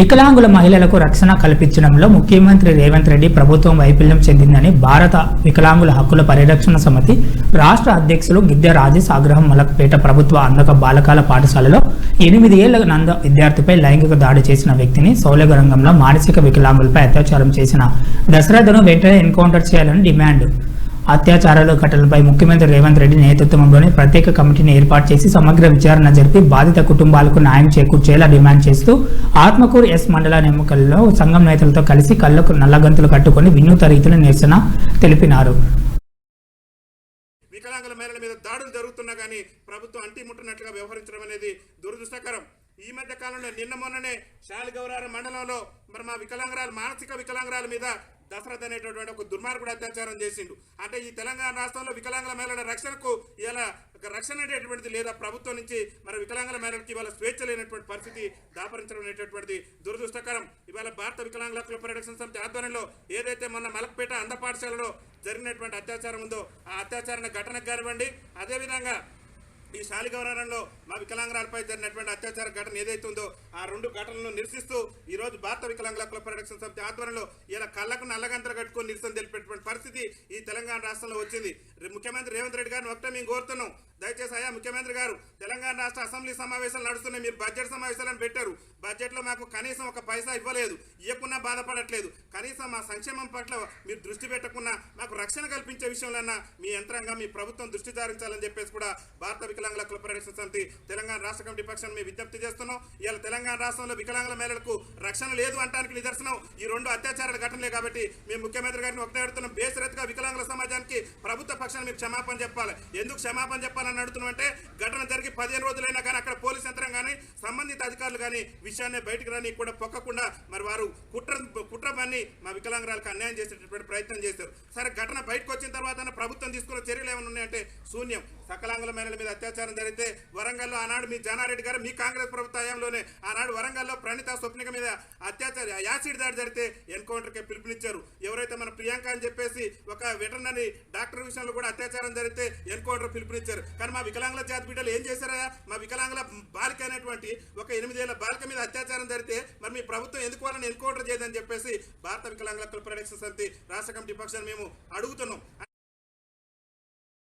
వికలాంగుల మహిళలకు రక్షణ కల్పించడంలో ముఖ్యమంత్రి రేవంత్ రెడ్డి ప్రభుత్వం వైఫల్యం చెందిందని భారత వికలాంగుల హక్కుల పరిరక్షణ సమితి రాష్ట్ర అధ్యక్షులు గిద్దె రాజేష్ ఆగ్రహం మలక్పేట ప్రభుత్వ అందక బాలకాల పాఠశాలలో ఎనిమిది ఏళ్ళ నంద విద్యార్థిపై లైంగిక దాడి చేసిన వ్యక్తిని సౌలభ రంగంలో మానసిక వికలాంగులపై అత్యాచారం చేసిన దశరథను వెంటనే ఎన్కౌంటర్ చేయాలని డిమాండ్. అత్యాచారాలు ఘటనలపై ముఖ్యమంత్రి రేవంత్ రెడ్డి నేతృత్వంలోని ప్రత్యేక కమిటీని ఏర్పాటు చేసి సమగ్ర విచారణ జరిపి బాధిత కుటుంబాలకు న్యాయం చేకూర్చేలా డిమాండ్ చేస్తూ ఆత్మకూరు ఎస్ మండల ఎన్నికల్లో సంఘం నేతలతో కలిసి కళ్ళకు నల్లగంతులు కట్టుకొని వినూత రీతిలో నిరసన తెలిపినారు. వికలాంగుల మహిళల మీద దాడులు జరుగుతున్నా కానీ ప్రభుత్వం అంటిముట్టనట్లుగా వ్యవహరించడం అనేది దురదృష్టకరం. ఈ మధ్య కాలంలో నిన్న మొన్ననే శాలిగౌరార మండలంలో మరి మా వికలాంగురాలు మానసిక వికలాంగురాల మీద దశరథ్ అనేటటువంటి ఒక దుర్మార్గుడు అత్యాచారం చేసిండు. అంటే ఈ తెలంగాణ రాష్ట్రంలో వికలాంగుల మహిళల రక్షణకు ఇలా ఒక రక్షణ అనేటటువంటిది లేదా ప్రభుత్వం నుంచి మరి వికలాంగుల మహిళలకి ఇవాళ స్వేచ్ఛ లేనటువంటి పరిస్థితి దాపరించడం అనేటటువంటిది దురదృష్టకరం. ఇవాళ భారత వికలాంగుల హక్కుల పరిరక్షణ సమితి ఆధ్వర్యంలో ఏదైతే మొన్న మలక్పేట అంద పాఠశాలలో జరిగినటువంటి అత్యాచారం ఉందో ఆ అత్యాచారణ ఘటనకు కానివ్వండి అదేవిధంగా ఈ శాలిగౌరంలో మా వికలాంగురాలపై జరిగినటువంటి అత్యాచార ఘటన ఏదైతే ఉందో ఆ రెండు ఘటనలను నిరసిస్తూ ఈరోజు భారత వికలాంగుల కుల పరిరక్షణ సమితి ఆధ్వర్యంలో ఇలా కళ్ళకు నల్లగంతలు కట్టుకొని నిరసన తెలిపేటువంటి పరిస్థితి ఈ తెలంగాణ రాష్ట్రంలో వచ్చింది. ముఖ్యమంత్రి రేవంత్ రెడ్డి గారిని ఒకటే మేము కోరుతున్నాం. దయచేసి అయ్యా ముఖ్యమంత్రి గారు తెలంగాణ రాష్ట్ర అసెంబ్లీ సమావేశాలు నడుస్తున్నాయి మీరు బడ్జెట్ సమావేశాలను పెట్టారు. బడ్జెట్లో మాకు కనీసం ఒక పైసా ఇవ్వలేదు ఇవ్వకున్నా బాధపడట్లేదు. కనీసం మా సంక్షేమం పట్ల మీరు దృష్టి పెట్టకుండా మాకు రక్షణ కల్పించే విషయంలో మీ యంత్రాంగం మీ ప్రభుత్వం దృష్టి సారించాలని చెప్పేసి కూడా భారత వికలాంగుల హక్కుల పరిరక్షణ సమితి తెలంగాణ రాష్ట్ర కమిటీ పక్షాన్ని మేము విజ్ఞప్తి చేస్తున్నాం. ఇవాళ తెలంగాణ రాష్ట్రంలో వికలాంగుల మేళలకు రక్షణ లేదు అంటానికి నిదర్శనం. ఈ రెండు అత్యాచారాల ఘటనలే కాబట్టి మేము ముఖ్యమంత్రి గారిని ఒకటే అడుగుతున్నాం. బేసరత్గా వికలాంగుల సమాజానికి ప్రభుత్వ పక్షాన్ని మీరు క్షమాపణ చెప్పాలి. ఎందుకు క్షమాపణ చెప్పాలి అడుగుతున్నాం నడుతున్నామంటే ఘటన జరిగి పదిహేను రోజులైనా కానీ అక్కడ పోలీస్ యంత్రం కానీ సంబంధిత అధికారులు కానీ విషయాన్ని బయటకు రాని కూడా పొక్కకుండా మరి వారు కుట్ర కుట్ర మా వికలాంగురాలకు అన్యాయం చేసేటటువంటి ప్రయత్నం చేశారు. సరే ఘటన బయటకు వచ్చిన తర్వాత ప్రభుత్వం తీసుకున్న చర్యలు ఏమైనా ఉన్నాయంటే శూన్యం. సకలాంగుల మహిళల మీద అత్యాచారం జరిగితే వరంగల్లో ఆనాడు మీ జానారెడ్డి గారు మీ కాంగ్రెస్ ప్రభుత్వ హయాంలోనే ఆనాడు వరంగల్లో ప్రణిత స్వప్నిక మీద అత్యాచార యాసిడ్ దాడి జరిగితే ఎన్కౌంటర్కి పిలుపునిచ్చారు. ఎవరైతే మన ప్రియాంక అని చెప్పేసి ఒక వెటర్నరీ డాక్టర్ విషయంలో కూడా అత్యాచారం జరిగితే ఎన్కౌంటర్ పిలుపునిచ్చారు. కానీ మా వికలాంగుల జాతి బిడ్డలు ఏం చేశారా? మా వికలాంగుల బాలిక అనేటువంటి ఒక ఎనిమిదేళ్ళ బాలిక మీద అత్యాచారం జరిగితే మరి మీ ప్రభుత్వం ఎందుకు వాళ్ళని ఎన్కౌంటర్ చేయదని చెప్పేసి భారత వికలాంగుల హక్కుల పరిరక్షణ సమితి రాష్ట్ర కమిటీ పక్షాన్ని మేము అడుగుతున్నాం.